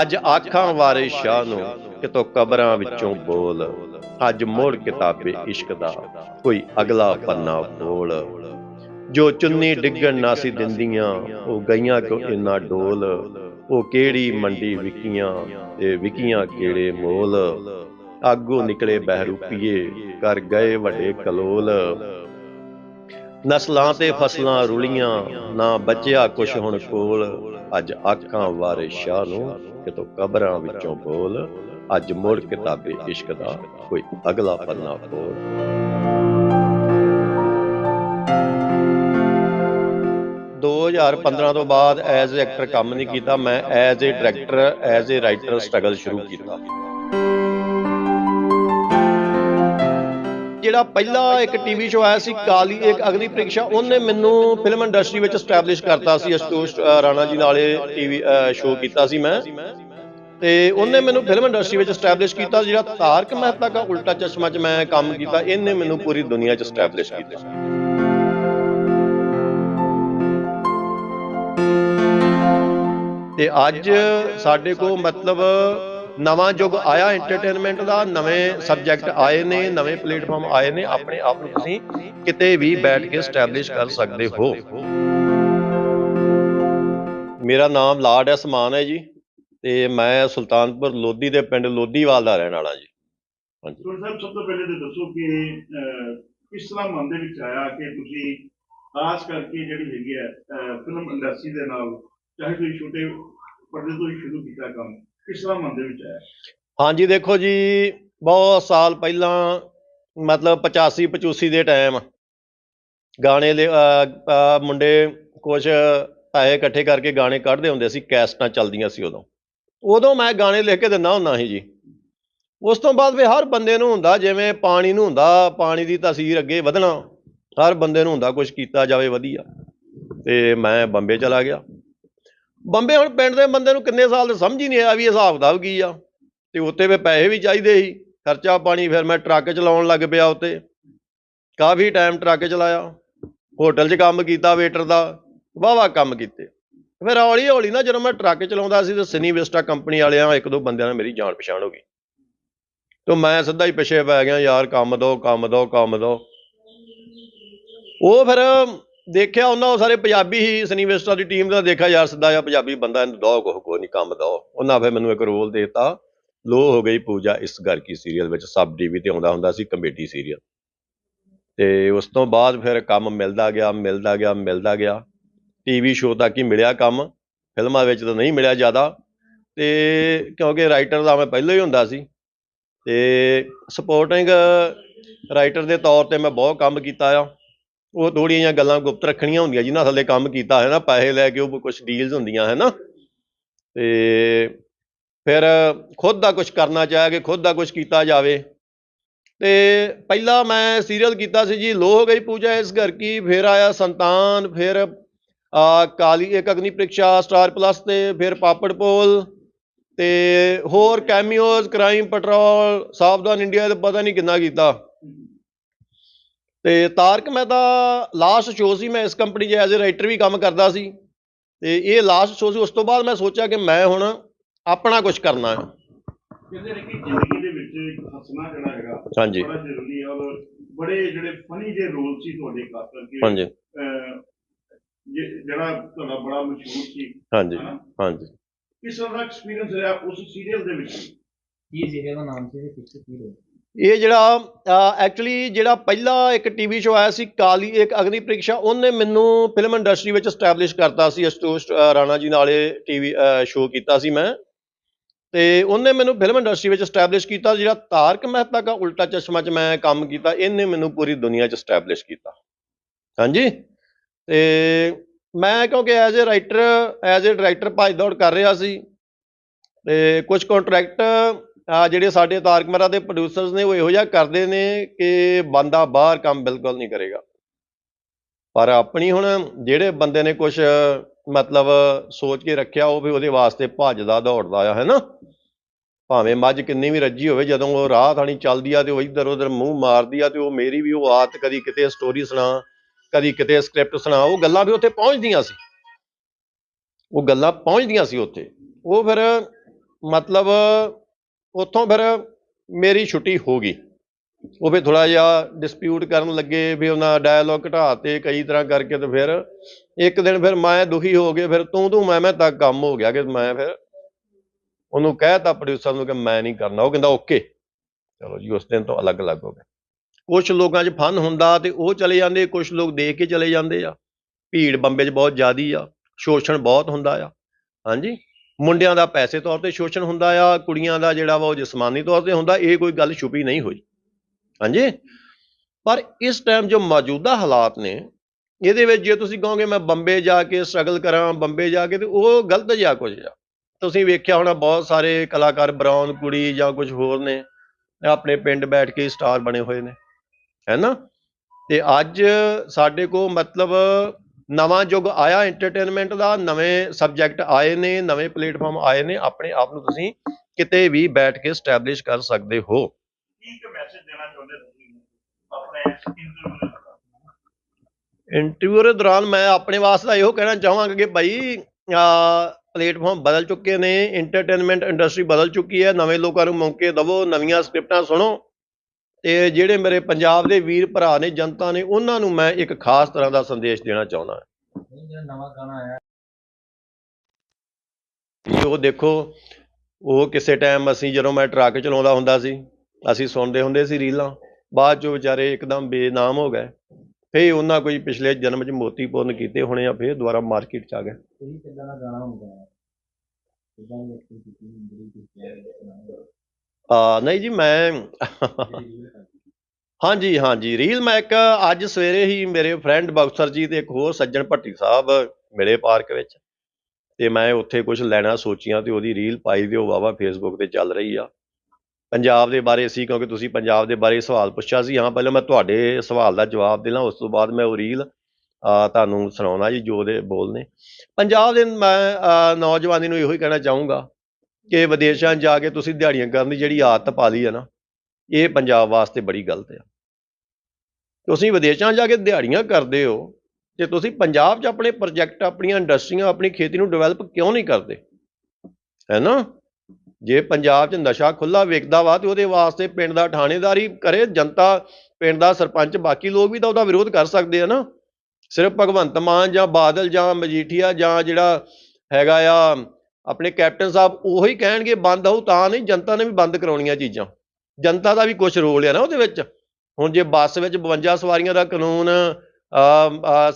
ਅੱਜ ਆਖਾਂ ਵਾਰੇ ਸ਼ਾਹ ਨੂੰ ਕਿਤੋਂ ਕਬਰਾਂ ਵਿੱਚੋਂ ਬੋਲ। ਅੱਜ ਮੋੜ ਕਿਤਾਬੇ ਇਸ਼ਕ ਦਾ ਕੋਈ ਅਗਲਾ ਪੰਨਾ ਬੋਲ। ਜੋ ਚੁੰਨੀ ਡਿੱਗਣ ਨਾ ਸੀ ਦਿੰਦੀਆਂ, ਉਹ ਗਈਆਂ ਕੋ ਇਨਾ ਡੋਲ? ਉਹ ਕਿਹੜੀ ਮੰਡੀ ਵਿਕੀਆਂ ਤੇ ਵਿਕੀਆਂ ਕਿਹੜੇ ਮੋਲ? ਆਗੂ ਨਿਕਲੇ ਬਹਿਰੂਪੀਏ ਕਰ ਗਏ ਵੱਡੇ ਕਲੋਲ। ਨਸਲਾਂ ਤੇ ਫਸਲਾਂ ਰੁਲੀਆਂ, ਨਾ ਬਚਿਆ ਕੁਛ ਹੁਣ ਕੋਲ। ਅੱਜ ਆਖਾਂ ਵਾਰੇ ਸ਼ਾਹ ਨੂੰ ਕਿਤੋਂ ਕਬਰਾਂ ਵਿੱਚੋਂ ਬੋਲ ਅੱਜ ਮੁੜ ਕਿਤਾਬੇ ਇਸ਼ਕ ਦਾ ਕੋਈ ਅਗਲਾ ਪੰਨਾ ਬੋਲ 2015 ਤੋਂ ਬਾਅਦ ਐਜ਼ ਐਕਟਰ ਕੰਮ ਨਹੀਂ ਕੀਤਾ ਮੈਂ as a director as a writer struggle ਸ਼ੁਰੂ ਕੀਤਾ। ਜਿਹੜਾ ਪਹਿਲਾ ਇੱਕ ਟੀਵੀ ਸ਼ੋਅ ਆਇਆ ਸੀ, ਕਾਲੀ ਇੱਕ ਅਗਨੀ ਪ੍ਰੀਖਿਆ ਉਹਨੇ ਮੈਨੂੰ ਫਿਲਮ ਇੰਡਸਟਰੀ ਵਿੱਚ ਸਟੈਬਲਿਸ਼ ਕਰਤਾ ਸੀ ਅਸ਼ਤੋਸ਼ ਰਾਣਾ ਜੀ ਨਾਲੇ ਟੀਵੀ ਸ਼ੋ ਕੀਤਾ ਸੀ ਮੈਂ। ਤੇ ਉਹਨੇ ਮੈਨੂੰ ਫਿਲਮ ਇੰਡਸਟਰੀ ਵਿੱਚ ਸਟੈਬਲਿਸ਼ ਕੀਤਾ, ਜਿਹੜਾ ਤਾਰਕ ਮਹਿਤਾ ਦਾ ਉਲਟਾ ਚਸ਼ਮਾ 'ਚ ਮੈਂ ਕੰਮ ਕੀਤਾ, ਇਹਨੇ ਮੈਨੂੰ ਪੂਰੀ ਦੁਨੀਆ 'ਚ ਸਟੈਬਲਿਸ਼ ਕੀਤਾ। ਤੇ ਅੱਜ ਸਾਡੇ ਕੋਲ ਮਤਲਬ ਨਵਾਂ ਯੁੱਗ ਆਇਆ ਐਂਟਰਟੇਨਮੈਂਟ ਦਾ, ਨਵੇਂ ਸਬਜੈਕਟ ਆਏ ਨੇ, ਨਵੇਂ ਪਲੇਟਫਾਰਮ ਆਏ ਨੇ, ਆਪਣੇ ਆਪ ਨੂੰ ਤੁਸੀਂ ਕਿਤੇ ਵੀ ਬੈਠ ਕੇ ਸਟੈਬਲਿਸ਼ ਕਰ ਸਕਦੇ ਹੋ। ਮੇਰਾ ਨਾਮ ਲਾਰਡ ਅਸਮਾਨ ਹੈ ਜੀ, ਤੇ ਮੈਂ ਸੁਲਤਾਨਪੁਰ ਲੋਧੀ ਦੇ ਪਿੰਡ ਲੋਧੀਵਾਲ ਦਾ ਰਹਿਣ ਵਾਲਾ ਜੀ। ਹਾਂਜੀ। ਸਾਹਿਬ, ਸਭ ਤੋਂ ਪਹਿਲੇ ਤੇ ਦੱਸੋ ਕਿ ਕਿਸ ਤਰ੍ਹਾਂ ਮਨ ਦੇ ਵਿੱਚ ਆਇਆ ਕਿ ਤੁਸੀਂ ਖਾਸ ਕਰਕੇ ਜਿਹੜੀ ਹੈਗੀ ਹੈ ਫਿਲਮ ਇੰਡਸਟਰੀ ਦੇ ਨਾਲ, ਚਾਹੇ ਤੁਸੀਂ ਛੋਟੇ ਪਰਦੇ ਤੋਂ ਹੀ ਸ਼ੁਰੂ ਕੀਤਾ ਕੰਮ ਕਿਸ ਤਰ੍ਹਾਂ ਮਨ ਵਿੱਚ ਆਇਆ ਹਾਂਜੀ, ਦੇਖੋ ਜੀ, ਬਹੁਤ ਸਾਲ ਪਹਿਲਾਂ, ਮਤਲਬ 85 85 ਦੇ ਟਾਈਮ ਗਾਣੇ ਦੇ ਮੁੰਡੇ ਕੁਝ ਪੈਸੇ ਇਕੱਠੇ ਕਰਕੇ ਗਾਣੇ ਕੱਢਦੇ ਹੁੰਦੇ ਸੀ, ਕੈਸਟਾਂ ਚੱਲਦੀਆਂ ਸੀ ਉਦੋਂ। ਉਦੋਂ ਮੈਂ ਗਾਣੇ ਲਿਖ ਕੇ ਦਿੰਦਾ ਹੁੰਦਾ ਸੀ ਜੀ। ਉਸ ਤੋਂ ਬਾਅਦ ਵੀ ਹਰ ਬੰਦੇ ਨੂੰ ਹੁੰਦਾ, ਜਿਵੇਂ ਪਾਣੀ ਨੂੰ ਹੁੰਦਾ, ਪਾਣੀ ਦੀ ਤਸਵੀਰ ਅੱਗੇ ਵਧਣਾ, ਹਰ ਬੰਦੇ ਨੂੰ ਹੁੰਦਾ ਕੁਝ ਕੀਤਾ ਜਾਵੇ ਵਧੀਆ। ਤੇ ਮੈਂ ਬੰਬੇ ਚਲਾ ਗਿਆ। ਬੰਬੇ ਹੁਣ ਪਿੰਡ ਦੇ ਬੰਦੇ ਨੂੰ ਕਿੰਨੇ ਸਾਲ ਦੇ ਸਮਝ ਹੀ ਨਹੀਂ ਆਇਆ ਵੀ ਹਿਸਾਬ ਕਿਤਾਬ ਕੀ ਆ। ਤੇ ਉੱਤੇ ਵੀ ਪੈਸੇ ਵੀ ਚਾਹੀਦੇ ਸੀ, ਖਰਚਾ ਪਾਣੀ ਫਿਰ ਮੈਂ ਟਰੱਕ ਚਲਾਉਣ ਲੱਗ ਪਿਆ ਉੱਤੇ। ਕਾਫੀ ਟਾਈਮ ਟਰੱਕ ਚਲਾਇਆ, ਹੋਟਲ 'ਚ ਕੰਮ ਕੀਤਾ ਵੇਟਰ ਦਾ ਵਾਵਾ ਕੰਮ ਕੀਤੇ। ਫਿਰ ਹੌਲੀ ਹੌਲੀ ਨਾ ਜਦੋਂ ਮੈਂ ਟਰੱਕ ਚਲਾਉਂਦਾ ਸੀ ਤੇ ਸਿਨੀ ਵਿਸਟਾ ਕੰਪਨੀ ਵਾਲਿਆਂ, ਇੱਕ ਦੋ ਬੰਦਿਆਂ ਨਾਲ ਮੇਰੀ ਜਾਣ ਪਛਾਣ ਹੋ ਗਈ। ਤੇ ਮੈਂ ਸਿੱਧਾ ਹੀ ਪਿੱਛੇ ਪੈ ਗਿਆ, ਯਾਰ ਕੰਮ ਦੋ ਕੰਮ ਦੋ ਕੰਮ ਦੋ। ਉਹ ਫਿਰ ਦੇਖਿਆ ਉਹਨਾਂ ਉਹ ਸਾਰੇ ਪੰਜਾਬੀ ਹੀ ਸਨੀਵਿਸਟਰ ਦੀ ਟੀਮ ਦਾ ਦੇਖਿਆ ਯਾਰ, ਸਿੱਧਾ ਜਿਹਾ ਪੰਜਾਬੀ ਬੰਦਾ ਇਹਨੂੰ ਦੋ ਕੋ ਕੋਈ ਨਹੀਂ ਕੰਮ ਦੋ ਉਹਨਾਂ ਫਿਰ ਮੈਨੂੰ ਇੱਕ ਰੋਲ ਦੇਤਾ। ਲੋ ਹੋ ਗਈ ਪੂਜਾ, ਇਸ ਘਰ ਕੀ ਸੀਰੀਅਲ ਵਿੱਚ ਸਬ ਟੀਵੀ ਤੇ ਆਉਂਦਾ ਹੁੰਦਾ ਸੀ ਕਮੇਡੀ ਸੀਰੀਅਲ ਤੇ ਉਸ ਤੋਂ ਬਾਅਦ ਫਿਰ ਕੰਮ ਮਿਲਦਾ ਗਿਆ ਮਿਲਦਾ ਗਿਆ ਮਿਲਦਾ ਗਿਆ। ਟੀਵੀ ਸ਼ੋਅ ਤੱਕ ਹੀ ਮਿਲਿਆ ਕੰਮ। ਫਿਲਮਾਂ ਵਿੱਚ ਤਾਂ ਨਹੀਂ ਮਿਲਿਆ ਜ਼ਿਆਦਾ। ਤੇ ਕਿਉਂਕਿ ਰਾਈਟਰ ਦਾ ਮੈਂ ਪਹਿਲਾਂ ਹੀ ਹੁੰਦਾ ਸੀ। ਤੇ ਸਪੋਰਟਿੰਗ ਰਾਈਟਰ ਦੇ ਤੌਰ ਤੇ ਮੈਂ ਬਹੁਤ ਕੰਮ ਕੀਤਾ ਆ। ਉਹ ਥੋੜ੍ਹੀਆਂ ਜਿਹੀਆਂ ਗੱਲਾਂ ਗੁਪਤ ਰੱਖਣੀਆਂ ਹੁੰਦੀਆਂ, ਜਿਨ੍ਹਾਂ ਥੱਲੇ ਕੰਮ ਕੀਤਾ ਹੈ ਨਾ, ਪੈਸੇ ਲੈ ਕੇ ਉਹ ਕੁਝ ਡੀਲਸ ਹੁੰਦੀਆਂ, ਹੈ ਨਾ? ਤੇ ਫਿਰ ਖੁਦ ਦਾ ਕੁਝ ਕਰਨਾ ਚਾਹਿਆ ਕਿ ਖੁਦ ਦਾ ਕੁਝ ਕੀਤਾ ਜਾਵੇ। ਤੇ ਪਹਿਲਾਂ ਮੈਂ ਸੀਰੀਅਲ ਕੀਤਾ ਸੀ ਜੀ ਲੋ ਹੋ ਗਈ ਪੂਜਾ ਇਸ ਘਰ ਕੀ, ਫਿਰ ਆਇਆ ਸੰਤਾਨ, ਫਿਰ ਆ ਕਾਲੀ, ਇੱਕ ਅਗਨੀ ਪ੍ਰੀਖਿਆ, ਸਟਾਰ ਪਲੱਸ ਤੇ, ਫਿਰ ਪਾਪੜ ਪੋਲ ਤੇ ਹੋਰ cameos, crime patrol, Savdhaan India ਤੇ ਪਤਾ ਨਹੀਂ ਕਿੰਨਾ ਕੀਤਾ। ਤੇ ਤਾਰਕ ਮਹਿਤਾ ਲਾਸਟ ਸ਼ੋਅ ਸੀ ਮੈਂ ਇਸ ਕੰਪਨੀ 'ਚ ਐਜ਼ ਅ ਰਾਈਟਰ ਵੀ ਕੰਮ ਕਰਦਾ ਸੀ। ਤੇ ਇਹ ਲਾਸਟ ਸ਼ੋਅ ਸੀ ਉਸ ਤੋਂ ਬਾਅਦ ਮੈਂ ਸੋਚਿਆ ਕਿ ਮੈਂ ਹੁਣ ਆਪਣਾ ਕੁਝ ਕਰਨਾ ਹੈ। ਕਹਿੰਦੇ ਨੇ ਕਿ ਜ਼ਿੰਦਗੀ ਦੇ ਵਿੱਚ ਹੱਸਣਾ ਜਿਹੜਾ ਹੈਗਾ ਹਾਂਜੀ। ਬੜਾ ਜ਼ਰੂਰੀ ਹੈ ਔਰ ਬੜੇ ਜਿਹੜੇ ਫਨੀ ਜੇ ਰੋਲ ਸੀ ਤੁਹਾਡੇ ਖਾਸ ਕਰਕੇ ਹਾਂਜੀ। ਜਿਹੜਾ ਤੁਹਾਡਾ ਬੜਾ ਮਸ਼ਹੂਰ ਸੀ। ਹਾਂਜੀ? ਹਾਂਜੀ। ਕਿਸ ਤਰ੍ਹਾਂ ਦਾ ਐਕਸਪੀਰੀਅੰਸ ਰਿਹਾ ਉਸ ਸੀਰੀਅਲ ਦੇ ਵਿੱਚ? ਕੀ ਸੀਰੀਅਲ ਦਾ ਨਾਮ ਸੀ? ਤੇ ਪਿੱਛੇ ਕੀ ਹੋਇਆ ਇਹ ਜਿਹੜਾ ਐਕਚੁਅਲੀ ਜਿਹੜਾ ਪਹਿਲਾ ਇੱਕ ਟੀਵੀ ਸ਼ੋਅ ਆਇਆ ਸੀ, ਕਾਲੀ ਇੱਕ ਅਗਨੀ ਪ੍ਰੀਖਿਆ, ਉਹਨੇ ਮੈਨੂੰ ਫਿਲਮ ਇੰਡਸਟਰੀ ਵਿੱਚ ਸਟੈਬਲਿਸ਼ ਕਰਤਾ ਸੀ, ਅਸ਼ਤੋਸ਼ ਰਾਣਾ ਜੀ ਨਾਲ ਨਾਲੇ ਟੀਵੀ ਸ਼ੋਅ ਕੀਤਾ ਸੀ ਮੈਂ। ਤੇ ਉਹਨੇ ਮੈਨੂੰ ਫਿਲਮ ਇੰਡਸਟਰੀ ਵਿੱਚ ਸਟੈਬਲਿਸ਼ ਕੀਤਾ, ਜਿਹੜਾ ਤਾਰਕ ਮਹਿਤਾ ਦਾ ਉਲਟਾ ਚਸ਼ਮਾ 'ਚ ਮੈਂ ਕੰਮ ਕੀਤਾ, ਇਹਨੇ ਮੈਨੂੰ ਪੂਰੀ ਦੁਨੀਆ 'ਚ ਸਟੈਬਲਿਸ਼ ਕੀਤਾ। ਹਾਂਜੀ? ਤੇ ਮੈਂ ਕਿਉਂਕਿ as a writer as a director ਭੱਜ ਦੌੜ ਕਰ ਰਿਹਾ ਸੀ, ਤੇ ਕੁਝ ਕੰਟਰੈਕਟ ਜਿਹੜੇ ਸਾਡੇ ਤਾਰਕ ਮਹਿਤਾ ਦੇ ਪ੍ਰੋਡਿਊਸਰਸ ਨੇ, ਉਹ ਇਹੋ ਜਿਹਾ ਕਰਦੇ ਨੇ ਕਿ ਬੰਦਾ ਬਾਹਰ ਕੰਮ ਬਿਲਕੁਲ ਨਹੀਂ ਕਰੇਗਾ। ਪਰ ਆਪਣੀ ਹੁਣ ਜਿਹੜੇ ਬੰਦੇ ਨੇ ਕੁਝ ਮਤਲਬ ਸੋਚ ਕੇ ਰੱਖਿਆ, ਉਹ ਵੀ ਉਹਦੇ ਵਾਸਤੇ ਭੱਜਦਾ, ਦੌੜਦਾ ਆ ਹੈ ਨਾ ਭਾਵੇਂ ਮੱਝ ਕਿੰਨੀ ਵੀ ਰੱਜੀ ਹੋਵੇ, ਜਦੋਂ ਉਹ ਰਾਹ ਥਾਣੀ ਚੱਲਦੀ ਆ ਤੇ ਉਹ ਇੱਧਰ ਉੱਧਰ ਮੂੰਹ ਮਾਰਦੀ ਆ ਤੇ ਉਹ ਮੇਰੀ ਵੀ ਉਹ ਆਤ ਕਦੀ ਕਿਤੇ ਸਟੋਰੀ ਸੁਣਾ, ਕਦੀ ਕਿਤੇ ਸਕ੍ਰਿਪਟ ਸੁਣਾ, ਉਹ ਗੱਲਾਂ ਵੀ ਉੱਥੇ ਪਹੁੰਚਦੀਆਂ ਸੀ। ਉਹ ਗੱਲਾਂ ਪਹੁੰਚਦੀਆਂ ਸੀ ਉੱਥੇ। ਉਹ ਫਿਰ ਮਤਲਬ ਉੱਥੋਂ ਫਿਰ ਮੇਰੀ ਛੁੱਟੀ ਹੋ ਗਈ। ਉਹ ਵੀ ਥੋੜਾ ਜਿਹਾ ਡਿਸਪਿਊਟ ਕਰਨ ਲੱਗੇ ਵੀ ਉਹਨਾਂ ਡਾਇਲੋਗ ਘਟਾਤੇ ਕਈ ਤਰ੍ਹਾਂ ਕਰਕੇ ਤੇ ਫਿਰ ਇੱਕ ਦਿਨ ਫਿਰ ਮੈਂ ਦੁਖੀ ਹੋ ਕੇ ਫਿਰ ਤੂੰ ਤੂੰ ਮੈਂ ਮੈਂ ਤੱਕ ਕੰਮ ਹੋ ਗਿਆ ਕਿ ਮੈਂ ਫਿਰ ਉਹਨੂੰ ਕਹਿਤਾ ਪ੍ਰੋਡਿਊਸਰ ਨੂੰ ਕਿ ਮੈਂ ਨਹੀਂ ਕਰਨਾ। ਉਹ ਕਹਿੰਦਾ, ਓਕੇ। ਚਲੋ ਜੀ, ਉਸ ਦਿਨ ਤੋਂ ਅਲੱਗ-ਅਲੱਗ ਹੋ ਗਏ। ਕੁਝ ਲੋਕਾਂ 'ਚ ਫਨ ਹੁੰਦਾ ਤੇ ਉਹ ਚਲੇ ਜਾਂਦੇ ਕੁਝ ਲੋਕ ਦੇਖ ਕੇ ਚਲੇ ਜਾਂਦੇ ਆ। ਭੀੜ ਬੰਬੇ 'ਚ ਬਹੁਤ ਜ਼ਿਆਦੀ ਆ, ਸ਼ੋਸ਼ਣ ਬਹੁਤ ਹੁੰਦਾ ਆ। ਹਾਂਜੀ? ਮੁੰਡਿਆਂ ਦਾ ਪੈਸੇ ਤੌਰ ਤੇ ਸ਼ੋਸ਼ਣ ਹੁੰਦਾ ਆ, ਕੁੜੀਆਂ ਦਾ ਜਿਹੜਾ ਵਾ ਉਹ ਜਿਸਮਾਨੀ ਤੌਰ ਤੇ ਹੁੰਦਾ, ਇਹ ਕੋਈ ਗੱਲ ਛੁਪੀ ਨਹੀਂ ਹੋਈ। ਹਾਂਜੀ? ਪਰ ਇਸ ਟਾਈਮ ਜੋ ਮੌਜੂਦਾ ਹਾਲਾਤ ਨੇ, ਇਹਦੇ ਵਿੱਚ ਜੇ ਤੁਸੀਂ ਕਹੋਗੇ ਮੈਂ ਬੰਬੇ ਜਾ ਕੇ ਸਟਰਗਲ ਕਰਾਂ, ਬੰਬੇ ਜਾ ਕੇ, ਤੇ ਉਹ ਗਲਤ ਜਿਹਾ ਕੁਝ ਆ। ਤੁਸੀਂ ਵੇਖਿਆ ਹੋਣਾ ਬਹੁਤ ਸਾਰੇ ਕਲਾਕਾਰ ਬਰਾਊਨ ਕੁੜੀ ਜਾਂ ਕੁਝ ਹੋਰ ਨੇ, ਆਪਣੇ ਪਿੰਡ ਬੈਠ ਕੇ ਸਟਾਰ ਬਣੇ ਹੋਏ ਨੇ ਹੈਨਾ ਤੇ ਅੱਜ ਸਾਡੇ ਕੋ ਮਤਲਬ ਨਵਾਂ ਯੁੱਗ ਆਇਆ ਐਂਟਰਟੇਨਮੈਂਟ ਦਾ ਨਵੇਂ ਸਬਜੈਕਟ ਆਏ ਨੇ ਨਵੇਂ ਪਲੇਟਫਾਰਮ ਆਏ ਨੇ ਆਪਣੇ ਆਪ ਨੂੰ ਤੁਸੀਂ ਕਿਤੇ ਵੀ ਬੈਠ ਕੇ ਸਟੈਬਲਿਸ਼ ਕਰ ਸਕਦੇ ਹੋ। ਕੀ ਇੱਕ ਮੈਸੇਜ ਦੇਣਾ ਚਾਹੁੰਦੇ ਤੁਸੀਂ? ਆਪਣੇ ਇੰਟਰਵਿਊ ਦੇ ਦੌਰਾਨ? ਮੈਂ ਆਪਣੇ ਵਾਸਤੇ ਇਹੋ ਕਹਿਣਾ ਚਾਹਾਂਗਾ ਕਿ ਭਾਈ ਪਲੇਟਫਾਰਮ ਬਦਲ ਚੁੱਕੇ ਨੇ ਐਂਟਰਟੇਨਮੈਂਟ ਇੰਡਸਟਰੀ ਬਦਲ ਚੁੱਕੀ ਹੈ ਨਵੇਂ ਲੋਕਾਂ ਨੂੰ ਮੌਕੇ ਦਿਵੋ ਨਵੀਆਂ ਸਕ੍ਰਿਪਟਾਂ ਸੁਣੋ। ਤੇ ਜਿਹੜੇ ਮੇਰੇ ਪੰਜਾਬ ਦੇ ਵੀਰ ਭਰਾ ਨੇ ਜਨਤਾ ਨੇ ਉਹਨਾਂ ਨੂੰ ਮੈਂ ਇੱਕ ਖਾਸ ਤਰ੍ਹਾਂ ਦਾ ਸੰਦੇਸ਼ ਦੇਣਾ ਚਾਹੁੰਦਾ ਨਹੀਂ ਜਿਹੜਾ ਨਵਾਂ ਗਾਣਾ ਆਇਆ ਵੀ ਉਹ ਦੇਖੋ ਉਹ ਕਿਸੇ ਟਾਈਮ ਅਸੀਂ ਜਦੋਂ ਮੈਂ ਟਰੱਕ ਚਲਾਉਂਦਾ ਹੁੰਦਾ ਸੀ ਅਸੀਂ ਸੁਣਦੇ ਹੁੰਦੇ ਸੀ ਰੀਲਾਂ ਬਾਅਦ ਚੋਂ ਵਿਚਾਰੇ ਇੱਕਦਮ ਬੇਨਾਮ ਹੋ ਗਏ। ਫੇ ਉਹਨਾਂ ਕੋਈ ਪਿਛਲੇ ਜਨਮ 'ਚ ਮੋਤੀ ਪੁੰਨ ਕੀਤੇ ਹੋਣੇ ਆ ਫੇਰ ਦੁਬਾਰਾ ਮਾਰਕੀਟ 'ਚ ਆ ਗਏ। ਕੋਈ ਕਿੱਦਾਂ ਦਾ ਗਾਣਾ ਹੁੰਦਾ ਹੈ? ਆ ਨਹੀਂ ਜੀ, ਮੈਂ ਹਾਂਜੀ ਹਾਂਜੀ ਰੀਲ ਮੈਂ ਇੱਕ ਅੱਜ ਸਵੇਰੇ ਹੀ ਮੇਰੇ ਫਰੈਂਡ ਬਕਸਰ ਜੀ ਤੇ ਇੱਕ ਹੋਰ ਸੱਜਣ ਭੱਟੀ ਸਾਹਿਬ ਮਿਲੇ ਪਾਰਕ ਵਿੱਚ ਤੇ ਮੈਂ ਉੱਥੇ ਕੁਝ ਲੈਣਾ ਸੋਚੀਆਂ ਤੇ ਉਹਦੀ ਰੀਲ ਪਾਈ ਤੇ ਉਹ ਵਾਵਾ ਫੇਸਬੁੱਕ ਤੇ ਚੱਲ ਰਹੀ ਆ। ਪੰਜਾਬ ਦੇ ਬਾਰੇ ਸੀ ਕਿਉਂਕਿ ਤੁਸੀਂ ਪੰਜਾਬ ਦੇ ਬਾਰੇ ਸਵਾਲ ਪੁੱਛਿਆ ਸੀ, ਹਾਂ, ਪਹਿਲਾਂ ਮੈਂ ਤੁਹਾਡੇ ਸਵਾਲ ਦਾ ਜਵਾਬ ਦੇ ਲਾਂ ਉਸ ਤੋਂ ਬਾਅਦ ਮੈਂ ਉਹ ਰੀਲ ਤੁਹਾਨੂੰ ਸੁਣਾਉਣਾ ਜੀ, ਜੋ ਉਹਦੇ ਬੋਲ ਨੇ ਪੰਜਾਬ ਦੇ ਮੈਂ ਨੌਜਵਾਨੀ ਨੂੰ ਇਹੋ ਹੀ ਕਹਿਣਾ ਚਾਹੂੰਗਾ ਕਿ ਵਿਦੇਸ਼ਾਂ 'ਚ ਜਾ ਕੇ ਤੁਸੀਂ ਦਿਹਾੜੀਆਂ ਕਰਨ ਦੀ ਜਿਹੜੀ ਆਦਤ ਪਾ ਲਈ ਹੈ ਨਾ, ਇਹ ਪੰਜਾਬ ਵਾਸਤੇ ਬੜੀ ਗਲਤ ਆ। ਤੁਸੀਂ ਵਿਦੇਸ਼ਾਂ 'ਚ ਜਾ ਕੇ ਦਿਹਾੜੀਆਂ ਕਰਦੇ ਹੋ, ਤੇ ਤੁਸੀਂ ਪੰਜਾਬ 'ਚ ਆਪਣੇ ਪ੍ਰੋਜੈਕਟ ਆਪਣੀਆਂ ਇੰਡਸਟਰੀਆਂ ਆਪਣੀ ਖੇਤੀ ਨੂੰ ਡਿਵੈਲਪ ਕਿਉਂ ਨਹੀਂ ਕਰਦੇ? ਹੈ ਨਾ? ਜੇ ਪੰਜਾਬ 'ਚ ਨਸ਼ਾ ਖੁੱਲਾ ਵੇਖਦਾ ਵਾ, ਤੇ ਉਹਦੇ ਵਾਸਤੇ ਪਿੰਡ ਦਾ ਥਾਣੇਦਾਰੀ ਕਰੇ, ਜਨਤਾ ਪਿੰਡ ਦਾ ਸਰਪੰਚ, ਬਾਕੀ ਲੋਕ ਵੀ ਤਾਂ ਉਹਦਾ ਵਿਰੋਧ ਕਰ ਸਕਦੇ ਆ ਨਾ। ਸਿਰਫ ਭਗਵੰਤ ਮਾਨ ਜਾਂ ਬਾਦਲ ਜਾਂ ਮਜੀਠੀਆ ਜਾਂ ਜਿਹੜਾ ਹੈਗਾ ਆ ਆਪਣੇ ਕੈਪਟਨ ਸਾਹਿਬ ਉਹੀ ਕਹਿਣਗੇ, ਬੰਦ ਹੋਊ ਤਾਂ ਨਹੀਂ, ਜਨਤਾ ਨੇ ਵੀ ਬੰਦ ਕਰਾਉਣੀਆਂ ਚੀਜ਼ਾਂ। ਜਨਤਾ ਦਾ ਵੀ ਕੁਝ ਰੋਲ ਹੈ ਨਾ ਉਹਦੇ ਵਿੱਚ। ਹੁਣ ਜੇ ਬੱਸ ਵਿੱਚ 52 ਸਵਾਰੀਆਂ ਦਾ ਕਾਨੂੰਨ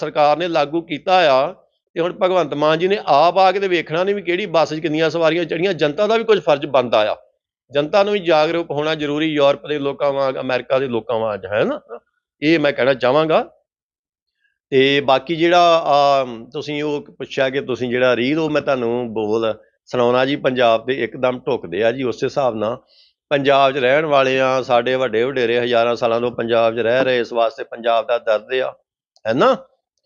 ਸਰਕਾਰ ਨੇ ਲਾਗੂ ਕੀਤਾ ਆ, ਤੇ ਹੁਣ ਭਗਵੰਤ ਮਾਨ ਜੀ ਨੇ ਆਪ ਆ ਕੇ ਤੇ ਵੇਖਣਾ ਨਹੀਂ ਵੀ ਕਿਹੜੀ ਬੱਸ 'ਚ ਕਿੰਨੀਆਂ ਸਵਾਰੀਆਂ ਚੜੀਆਂ ਜਨਤਾ ਦਾ ਵੀ ਕੁਝ ਫਰਜ਼ ਬਣਦਾ ਆ। ਜਨਤਾ ਨੂੰ ਵੀ ਜਾਗਰੂਕ ਹੋਣਾ ਜ਼ਰੂਰੀ, ਯੂਰਪ ਦੇ ਲੋਕਾਂ ਵਾਂਗ, ਅਮਰੀਕਾ ਦੇ ਲੋਕਾਂ ਵਾਂਗ, ਹੈ ਨਾ? ਇਹ ਮੈਂ ਕਹਿਣਾ ਚਾਹਾਂਗਾ। ਤੇ ਬਾਕੀ ਜਿਹੜਾ ਆ ਤੁਸੀਂ ਉਹ ਪੁੱਛਿਆ ਕਿ ਤੁਸੀਂ ਜਿਹੜਾ ਰੀਲ, ਉਹ ਮੈਂ ਤੁਹਾਨੂੰ ਬੋਲ ਸੁਣਾਉਣਾ ਜੀ, ਪੰਜਾਬ ਤੇ ਇੱਕਦਮ ਢੁੱਕਦੇ ਆ ਜੀ, ਉਸੇ ਹਿਸਾਬ ਨਾਲ। ਪੰਜਾਬ 'ਚ ਰਹਿਣ ਵਾਲੇ ਆ, ਸਾਡੇ ਵੱਡੇ ਵਡੇਰੇ ਹਜ਼ਾਰਾਂ ਸਾਲਾਂ ਤੋਂ ਪੰਜਾਬ 'ਚ ਰਹਿ ਰਹੇ, ਇਸ ਵਾਸਤੇ ਪੰਜਾਬ ਦਾ ਦਰਦ ਆ, ਹੈ ਨਾ?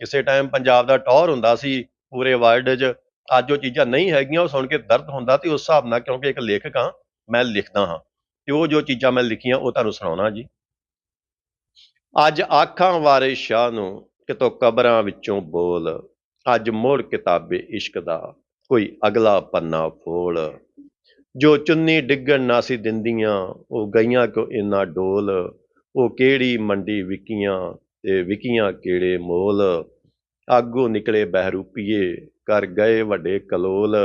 ਕਿਸੇ ਟਾਈਮ ਪੰਜਾਬ ਦਾ ਟੌਰ ਹੁੰਦਾ ਸੀ, ਪੂਰੇ ਵਰਲਡ 'ਚ। ਅੱਜ ਉਹ ਚੀਜ਼ਾਂ ਨਹੀਂ ਹੈਗੀਆਂ, ਉਹ ਸੁਣ ਕੇ ਦਰਦ ਹੁੰਦਾ ਤੇ ਉਸ ਹਿਸਾਬ ਨਾਲ ਕਿਉਂਕਿ ਇੱਕ ਲੇਖਕ ਹਾਂ, ਮੈਂ ਲਿਖਦਾ ਹਾਂ। ਤੇ ਉਹ ਜੋ ਚੀਜ਼ਾਂ ਮੈਂ ਲਿਖੀਆਂ, ਉਹ ਤੁਹਾਨੂੰ ਸੁਣਾਉਣਾ ਜੀ। ਅੱਜ ਆਖਾਂ ਵਾਰੇ ਸ਼ਾਹ ਨੂੰ ਕਿਤੋਂ ਕਬਰਾਂ ਵਿੱਚੋਂ ਬੋਲ, ਅੱਜ ਮੋੜ ਕਿਤਾਬੇ ਇਸ਼ਕ ਦਾ, ਕੋਈ ਅਗਲਾ ਪੰਨਾ ਫੋਲ। ਜੋ ਚੁੰਨੀ ਡਿੱਗਣ ਨਾ ਸੀ ਦਿੰਦੀਆਂ, ਉਹ ਗਈਆਂ ਕੋ ਇਨਾ ਡੋਲ? ਉਹ ਕਿਹੜੀ ਮੰਡੀ ਵਿਕੀਆਂ ਤੇ ਵਿਕੀਆਂ ਕਿਹੜੇ ਮੋਲ? ਆਗੂ ਨਿਕਲੇ ਬਹਿਰੂਪੀਏ ਕਰ ਗਏ ਵੱਡੇ ਕਲੋਲ।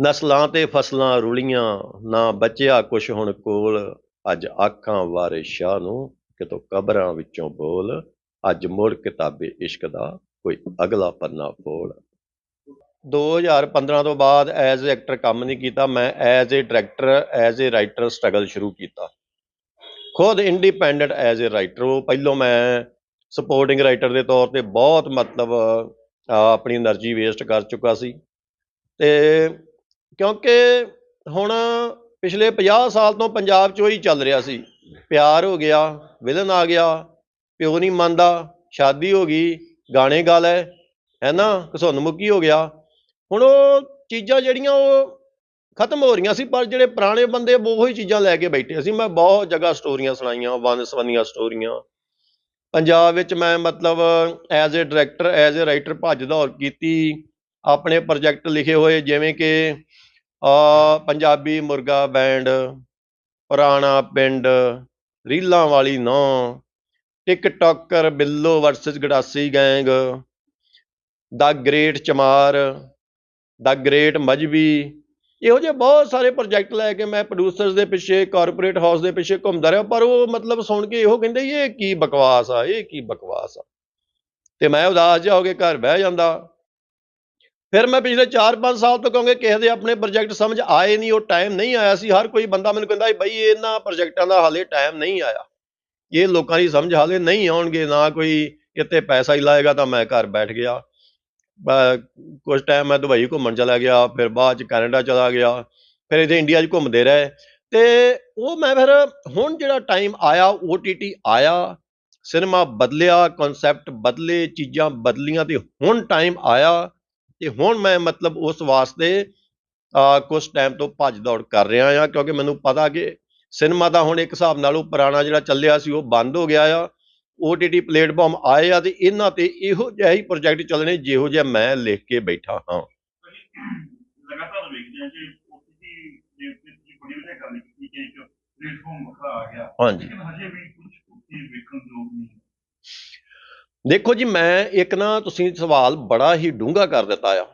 ਨਸਲਾਂ ਤੇ ਫਸਲਾਂ ਰੁਲੀਆਂ, ਨਾ ਬਚਿਆ ਕੁਛ ਹੁਣ ਕੋਲ। ਅੱਜ ਆਖਾਂ ਵਾਰੇ ਸ਼ਾਹ ਨੂੰ, ਕਿਤੋਂ ਕਬਰਾਂ ਵਿੱਚੋਂ ਬੋਲ। ਅੱਜ ਮੁੜ ਕਿਤਾਬੇ ਇਸ਼ਕ ਦਾ ਕੋਈ ਅਗਲਾ ਪੰਨਾ ਫੋਲ। 2015 ਤੋਂ ਬਾਅਦ ਐਜ਼ ਐਕਟਰ ਕੰਮ ਨਹੀਂ ਕੀਤਾ, ਮੈਂ as a director as a writer struggle ਸ਼ੁਰੂ ਕੀਤਾ। ਖੁਦ ਇੰਡੀਪੈਂਡੈਂਟ ਐਜ਼ ਏ ਰਾਈਟਰ ਉਹ ਪਹਿਲੋਂ ਮੈਂ ਸਪੋਰਟਿੰਗ ਰਾਈਟਰ ਦੇ ਤੌਰ ਤੇ ਬਹੁਤ ਮਤਲਬ ਆਪਣੀ એનર્ਜੀ ਵੇਸਟ ਕਰ ਚੁੱਕਾ ਸੀ। ਤੇ ਕਿਉਂਕਿ ਹੁਣ ਪਿਛਲੇ 50 ਸਾਲ ਤੋਂ ਪੰਜਾਬ 'ਚ ਉਹੀ ਚੱਲ ਰਿਹਾ ਸੀ। ਪਿਆਰ ਹੋ ਗਿਆ ਵਿਲਨ ਆ ਗਿਆ ਪਿਓ ਨਹੀਂ ਮੰਨਦਾ, ਸ਼ਾਦੀ ਹੋ ਗਈ, ਗਾਣੇ ਗਾ ਲੈ, ਹੈ ਨਾ, ਘਸੁੰਨ ਮੁੱਕੀ ਹੋ ਗਿਆ। ਹੁਣ ਉਹ ਚੀਜ਼ਾਂ ਜਿਹੜੀਆਂ ਉਹ ਖਤਮ ਹੋ ਰਹੀਆਂ ਸੀ, ਪਰ ਜਿਹੜੇ ਪੁਰਾਣੇ ਬੰਦੇ ਉਹੀ ਚੀਜ਼ਾਂ ਲੈ ਕੇ ਬੈਠੇ ਸੀ। ਮੈਂ ਬਹੁਤ ਜਗ੍ਹਾ ਸਟੋਰੀਆਂ ਸੁਣਾਈਆਂ ਵਨ ਸਵੰਨੀਆਂ ਸਟੋਰੀਆਂ। ਪੰਜਾਬ ਵਿੱਚ ਮੈਂ ਮਤਲਬ as a director as a writer ਭੱਜ ਦੌੜ ਕੀਤੀ। ਆਪਣੇ ਪ੍ਰੋਜੈਕਟ ਲਿਖੇ ਹੋਏ, ਜਿਵੇਂ ਕਿ, ਆ, ਪੰਜਾਬੀ ਮੁਰਗਾ ਬੈਂਡ, ਪੁਰਾਣਾ ਪਿੰਡ, ਰੀਲਾਂ ਵਾਲੀ ਨੌ TikToker Billo versus Gadasi gang. The great Chamar, the great Mazhabi. ਇਹੋ ਜਿਹੇ ਬਹੁਤ ਸਾਰੇ ਪ੍ਰੋਜੈਕਟ ਲੈ ਕੇ ਮੈਂ ਪ੍ਰੋਡਿਊਸਰਸ ਦੇ ਪਿੱਛੇ ਕਾਰਪੋਰੇਟ ਹਾਊਸ ਦੇ ਪਿੱਛੇ ਘੁੰਮਦਾ ਰਿਹਾ, ਪਰ ਉਹ ਮਤਲਬ ਸੁਣ ਕੇ ਇਹੋ ਕਹਿੰਦੇ, ਇਹ ਕੀ ਬਕਵਾਸ ਆ, ਇਹ ਕੀ ਬਕਵਾਸ ਆ? ਤੇ ਮੈਂ ਉਦਾਸ ਜਿਹਾ ਹੋ ਕੇ ਘਰ ਬਹਿ ਜਾਂਦਾ। ਫਿਰ ਮੈਂ ਪਿਛਲੇ 4-5 ਸਾਲ ਤੋਂ ਕਹਾਂਗੇ, ਕਿਸੇ ਦੇ ਆਪਣੇ ਪ੍ਰੋਜੈਕਟ ਸਮਝ ਆਏ ਨਹੀਂ, ਉਹ ਟਾਈਮ ਨਹੀਂ ਆਇਆ ਸੀ। ਹਰ ਕੋਈ ਬੰਦਾ ਮੈਨੂੰ ਕਹਿੰਦਾ, ਬਈ, ਇਹਨਾਂ ਪ੍ਰੋਜੈਕਟਾਂ ਦਾ ਹਾਲੇ ਟਾਈਮ ਨਹੀਂ ਆਇਆ। ਇਹ ਲੋਕਾਂ ਦੀ ਸਮਝ ਹਾਲੇ ਨਹੀਂ ਆਉਣਗੇ, ਨਾ ਕੋਈ ਇੱਥੇ ਪੈਸਾ ਹੀ ਲਾਏਗਾ ਤਾਂ ਮੈਂ ਘਰ ਬੈਠ ਗਿਆ। ਬ- ਕੁਝ ਟਾਈਮ ਮੈਂ ਦੁਬਈ ਘੁੰਮਣ ਚਲਾ ਗਿਆ, ਫਿਰ ਬਾਅਦ ਚ ਕੈਨੇਡਾ ਚਲਾ ਗਿਆ, ਫਿਰ ਇੱਥੇ ਇੰਡੀਆ 'ਚ ਘੁੰਮਦੇ ਰਹੇ। ਤੇ ਉਹ ਮੈਂ ਫਿਰ ਹੁਣ ਜਿਹੜਾ ਟਾਈਮ ਆਇਆ OTT ਆਇਆ ਸਿਨੇਮਾ ਬਦਲਿਆ ਕਨਸੈਪਟ ਬਦਲੇ, ਚੀਜ਼ਾਂ ਬਦਲੀਆਂ ਤੇ ਹੁਣ ਟਾਈਮ ਆਇਆ। ਤੇ ਹੁਣ ਮੈਂ ਮਤਲਬ ਉਸ ਵਾਸਤੇ ਆ ਕੁਝ ਟਾਈਮ ਤੋਂ ਭੱਜ ਦੌੜ ਕਰ ਰਿਹਾ ਆ ਕਿਉਂਕਿ ਮੈਨੂੰ ਪਤਾ ਕਿ ਸਿਨੇਮਾ ਦਾ ਹੁਣ ਇੱਕ ਹਿਸਾਬ ਨਾਲ ਉਹ ਪੁਰਾਣਾ ਜਿਹੜਾ ਚੱਲਿਆ ਸੀ ਉਹ ਬੰਦ ਹੋ ਗਿਆ ਆ। OTT ਪਲੇਟਫਾਰਮ ਆਏ ਆ ਤੇ ਇਹਨਾਂ ਤੇ ਇਹੋ ਜਿਹਾ ਹੀ ਪ੍ਰੋਜੈਕਟ ਚੱਲਣੇ ਜਿਹੋ ਜਿਹਾ ਮੈਂ ਲਿਖ ਕੇ ਬੈਠਾ ਹਾਂ। ਲਗਾਤਾਰ ਵੇਖਦੇ ਹਾਂ ਕਿ OTT ਦੇ ਉੱਤੇ ਤੁਸੀਂ ਬੜੀ ਵਧੀਆ ਗੱਲ ਕੀਤੀ ਕਿ ਇੱਕ ਪਲੇਟਫਾਰਮ ਵੱਖਰਾ ਆ ਗਿਆ। ਹਾਂਜੀ। ਲੇਕਿਨ ਹਜੇ ਵੀ ਕੁਝ ਉੱਥੇ ਵੇਖਣ ਯੋਗ ਨਹੀਂ। ਦੇਖੋ ਜੀ ਮੈਂ ਇੱਕ ਨਾ ਤੁਸੀਂ ਸਵਾਲ ਬੜਾ ਹੀ ਡੂੰਘਾ ਕਰ ਦਿੱਤਾ ਆ।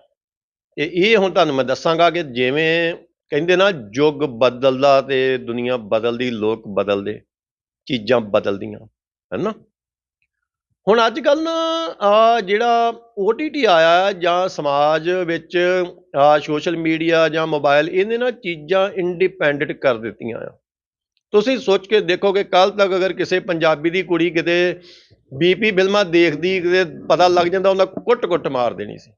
ਇਹ ਇਹ ਹੁਣ ਤੁਹਾਨੂੰ ਮੈਂ ਦੱਸਾਂਗਾ ਕਿ ਜਿਵੇਂ ਕਹਿੰਦੇ ਨਾ ਯੁੱਗ ਬਦਲਦਾ ਤੇ ਦੁਨੀਆ ਬਦਲਦੀ, ਲੋਕ ਬਦਲਦੇ, ਚੀਜ਼ਾਂ ਬਦਲਦੀਆਂ, ਹੈਨਾ? ਹੁਣ ਅੱਜ ਕੱਲ ਨਾ, ਆ ਜਿਹੜਾ OTT ਆਇਆ ਜਾਂ ਸਮਾਜ ਵਿੱਚ, ਆ ਸੋਸ਼ਲ ਮੀਡੀਆ ਜਾਂ ਮੋਬਾਈਲ, ਇਹਨੇ ਨਾ ਚੀਜ਼ਾਂ ਇੰਡੀਪੈਂਡੈਂਟ ਕਰ ਦਿੱਤੀਆਂ ਆ। ਤੁਸੀਂ ਸੋਚ ਕੇ ਦੇਖੋ ਕਿ ਕੱਲ ਤੱਕ ਅਗਰ ਕਿਸੇ ਪੰਜਾਬੀ ਦੀ ਕੁੜੀ ਕਿਤੇ ਬੀਪੀ ਫਿਲਮਾਂ ਦੇਖਦੀ, ਕਿਤੇ ਪਤਾ ਲੱਗ ਜਾਂਦਾ, ਉਹਨਾਂ ਕੁੱਟ-ਕੁੱਟ ਮਾਰ ਦੇਣੀ ਸੀ।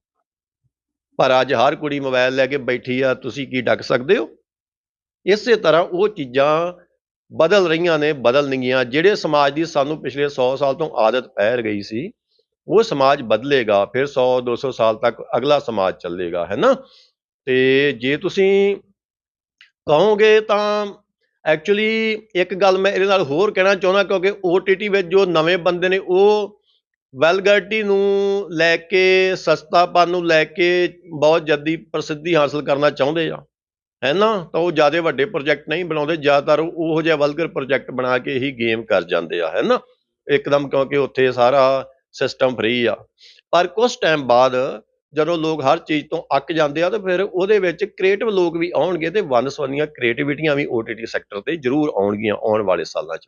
ਪਰ ਅੱਜ ਹਰ ਕੁੜੀ ਮੋਬਾਈਲ ਲੈ ਕੇ ਬੈਠੀ ਆ, ਤੁਸੀਂ ਕੀ ਡੱਕ ਸਕਦੇ ਹੋ? ਇਸੇ ਤਰ੍ਹਾਂ ਉਹ ਚੀਜ਼ਾਂ ਬਦਲ ਰਹੀਆਂ ਨੇ ਬਦਲਣਗੀਆਂ ਜਿਹੜੇ ਸਮਾਜ ਦੀ ਸਾਨੂੰ ਪਿਛਲੇ 100 ਸਾਲ ਤੋਂ ਆਦਤ ਪੈ ਗਈ ਸੀ, ਉਹ ਸਮਾਜ ਬਦਲੇਗਾ, ਫਿਰ 100 200 ਸਾਲ ਤੱਕ ਅਗਲਾ ਸਮਾਜ ਚੱਲੇਗਾ, ਹੈ ਨਾ? ਤੇ ਜੇ ਤੁਸੀਂ ਕਹੋਗੇ ਤਾਂ ਐਕਚੁਅਲੀ ਇੱਕ ਗੱਲ ਮੈਂ ਇਹਦੇ ਨਾਲ ਹੋਰ ਕਹਿਣਾ ਚਾਹੁੰਦਾ, ਕਿਉਂਕਿ OTT ਵਿੱਚ ਜੋ ਨਵੇਂ ਬੰਦੇ ਨੇ, ਉਹ ਵੈਲਗਰਿਟੀ ਨੂੰ ਲੈ ਕੇ, ਸਸਤਾਪਨ ਨੂੰ ਲੈ ਕੇ ਬਹੁਤ ਜਲਦੀ ਪ੍ਰਸਿੱਧੀ ਹਾਸਲ ਕਰਨਾ ਚਾਹੁੰਦੇ ਆ। ਹੈ ਨਾ? ਤਾਂ ਉਹ ਜ਼ਿਆਦਾ ਵੱਡੇ ਪ੍ਰੋਜੈਕਟ ਨਹੀਂ ਬਣਾਉਂਦੇ, ਜ਼ਿਆਦਾਤਰ ਉਹ ਉਹੋ ਜਿਹਾ ਵਲਗਰ ਪ੍ਰੋਜੈਕਟ ਬਣਾ ਕੇ ਹੀ ਗੇਮ ਕਰ ਜਾਂਦੇ ਆ, ਹੈ ਨਾ? ਇੱਕਦਮ ਕਿਉਂਕਿ ਉੱਥੇ ਸਾਰਾ ਸਿਸਟਮ ਫ੍ਰੀ ਆ। ਪਰ ਕੁਝ ਟਾਈਮ ਬਾਅਦ ਜਦੋਂ ਲੋਕ ਹਰ ਚੀਜ਼ ਤੋਂ ਅੱਕ ਜਾਂਦੇ ਆ, ਤਾਂ ਫਿਰ ਉਹਦੇ ਵਿੱਚ ਕ੍ਰੀਏਟਿਵ ਲੋਕ ਵੀ ਆਉਣਗੇ ਤੇ ਵੰਨ ਸਵੰਨੀਆਂ ਕ੍ਰੀਏਟੀਵਿਟੀਆਂ ਵੀ OTT ਸੈਕਟਰ ਤੇ ਜ਼ਰੂਰ ਆਉਣਗੀਆਂ ਆਉਣ ਵਾਲੇ ਸਾਲਾਂ 'ਚ।